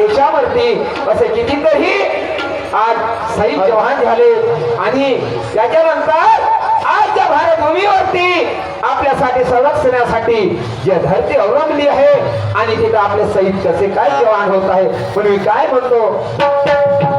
देशावरती असे कितीतरी आज सैनिक जवान झाले आणि त्याच्यानंतर आज त्या भारतभूमीवरती आपल्यासाठी संरक्षणासाठी जे धरती अवलंबली आहे आणि तिथं आपले सैनिक कसे काय जवान होत आहे पूर्वी काय म्हणतो?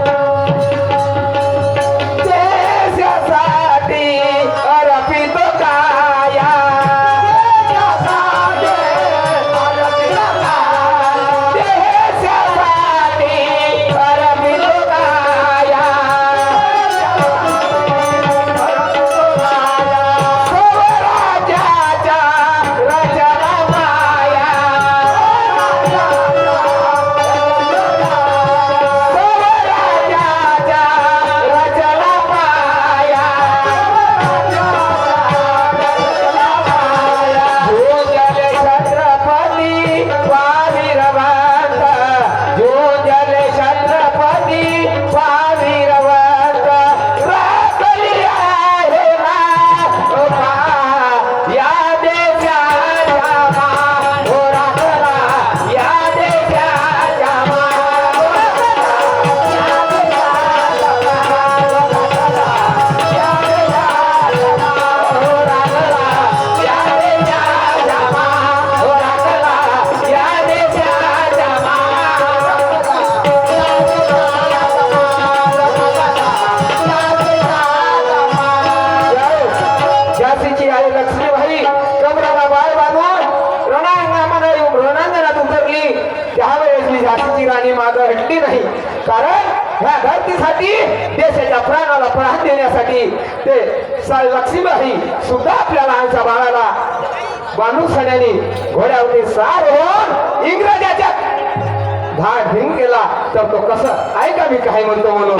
देण्यासाठी देशाच्या प्राणाला प्राण देण्यासाठी ते स- लक्ष्मीबाई सुद्धा आपल्या लहानच्या बाळाला बांधून सण्याने घोड्यावरती सार होऊन इंग्रजाच्या धाड भिंग केला तर तो कसं ऐका मी काय म्हणतो म्हणून.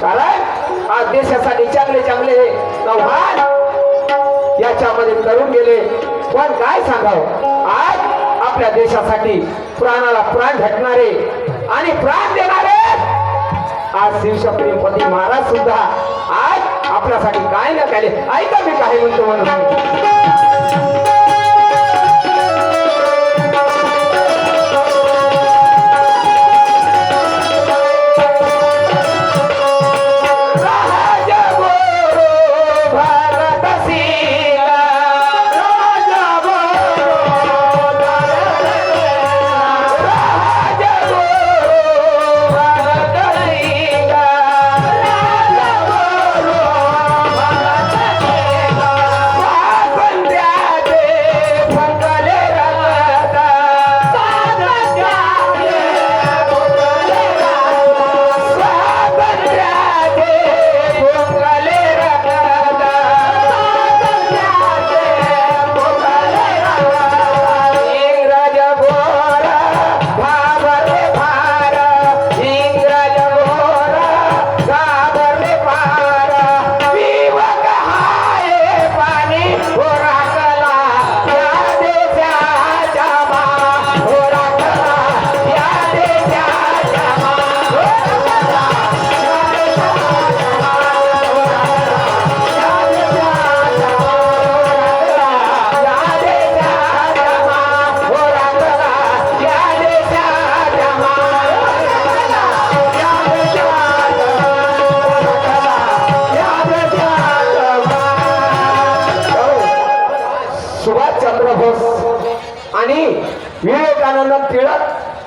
कारण आज देशासाठी चांगले चांगले आव्हान याच्यामध्ये करून गेले. पण काय सांगावं? आज आपल्या देशासाठी प्राणाला प्राण घटणारे आणि प्राण देणारे आज शिवशक्तीपती महाराज सुद्धा आज आपल्यासाठी काय ना काय ऐका मी काय म्हणतो म्हणून.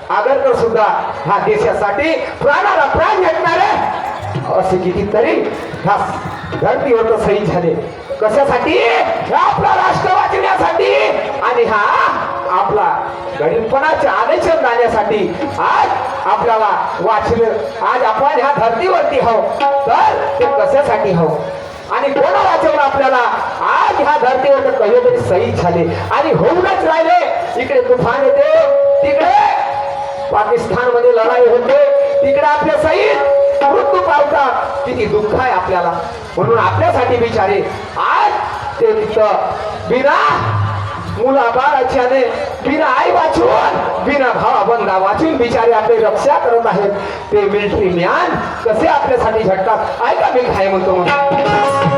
आगरकर सुद्धा ह्या देशासाठी प्राणाला प्राण घेतणारे असे कितीतरी ह्या धरतीवर तर सही झाले. कशासाठी? ह्या आपला राष्ट्र वाचण्यासाठी आणि हा आपला गरीबपणाचे आदेशन जाण्यासाठी आज आपल्याला वाचलं आज आपण ह्या धर्तीवरती हो तर ते कशासाठी हो आणि कोणा वाचवलं आपल्याला आज ह्या धर्तीवर कधी तरी सही झाले? आणि होऊनच राहिले. इकडे तुफान येते तिकडे पाकिस्तानमध्ये लढाई होते. तिकडे आपले सईद मृत्यू पावतात किती दुःख आहे आपल्याला. म्हणून आपल्यासाठी बिचारे आज ते तिथं बिना मुला बाळाच्याने बिना आई वाचून बिना भावा बंदा वाचून बिचारे आपले रक्षा करत आहेत. ते मिलिटरी म्यान कसे आपल्यासाठी झटतात. ऐका मी काय म्हणतो म्हणून.